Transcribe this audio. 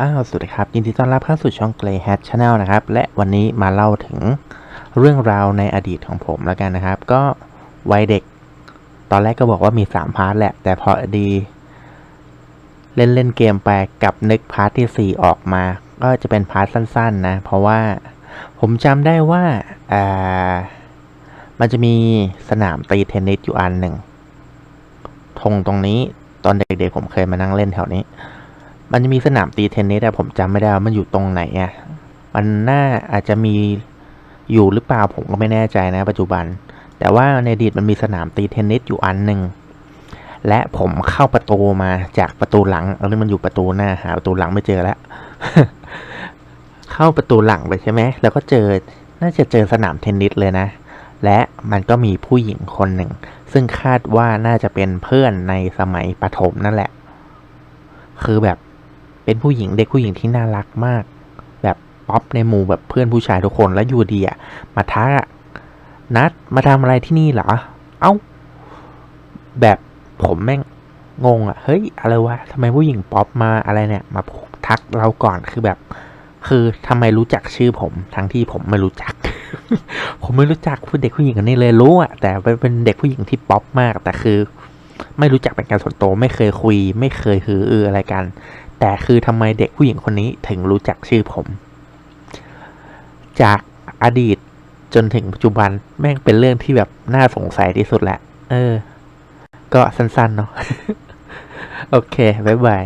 อ้าวสวัสดีครับ ยินดีต้อนรับเข้าสู่ช่อง Grey Hat Channel นะครับ และวันนี้มาเล่าถึงเรื่องราวในอดีตของผมแล้วกันนะครับ ก็วัยเด็ก ตอนแรกก็บอกว่ามี 3 พาร์ทแหละ แต่พอดี เล่นเล่นเกมไปกับนึกพาร์ทที่ 4 ออกมา ก็จะเป็นพาร์ทสั้น ๆ นะ เพราะว่าผมจำได้ว่าอ่า มันจะมีสนามตีเทนนิสอยู่อันหนึ่งธงตรงนี้ตอนเด็กๆผมเคยมานั่งเล่นแถวนี้ มันจะมีสนามตีเทนนิสแต่ผมจำไม่ได้ว่ามันอยู่ตรงไหนอะมันน่าอาจจะมีอยู่หรือเปล่าผมก็ไม่แน่ใจนะ ปัจจุบัน แต่ว่าในอดีตมันมีสนามตีเทนนิสอยู่อันหนึ่งและผมเข้าประตูมาจากประตูหลังเอาเรื่อมันอยู่ประตูหน้าหาประตูหลังไม่เจอแล้วเข้าประตูหลังไปใช่ไหมแล้วก็เจอน่าจะเจอสนามเทนนิสเลยนะ และมันก็มีผู้หญิงคนหนึ่ง ซึ่งคาดว่าน่าจะเป็นเพื่อนในสมัยประถมนั่นแหละ คือแบบ เป็นผู้หญิงเด็กผู้หญิงที่น่ารักมาก แบบป๊อปในหมู่แบบเพื่อนผู้ชายทุกคนแล้วอยู่ดีอะมาทักอะนัดมาทำอะไรที่นี่เหรอ เอ้า แบบผมแม่งงงอะเฮ้ยอะไรวะทำไมผู้หญิงป๊อปมาอะไรเนี่ยมาทักเราก่อนคือแบบ คือทำไมรู้จักชื่อผม ทั้งที่ผมไม่รู้จัก ผมไม่รู้จักผู้เด็กผู้หญิงคนนี้เลยรู้อะแต่เป็นเป็นเด็กผู้หญิงที่ป๊อปมากแต่คือ ไม่รู้จักเป็นการส่วนตัวไม่เคยคุย ไม่เคยฮืออืออะไรกัน แต่คือทำไมเด็กผู้หญิงคนนี้ถึงรู้จักชื่อผม จากอดีตจนถึงปัจจุบันแม่งเป็นเรื่องที่แบบน่าสงสัยที่สุดแหละ เออ ก็สั้นๆเนาะ โอเค บ๊ายบาย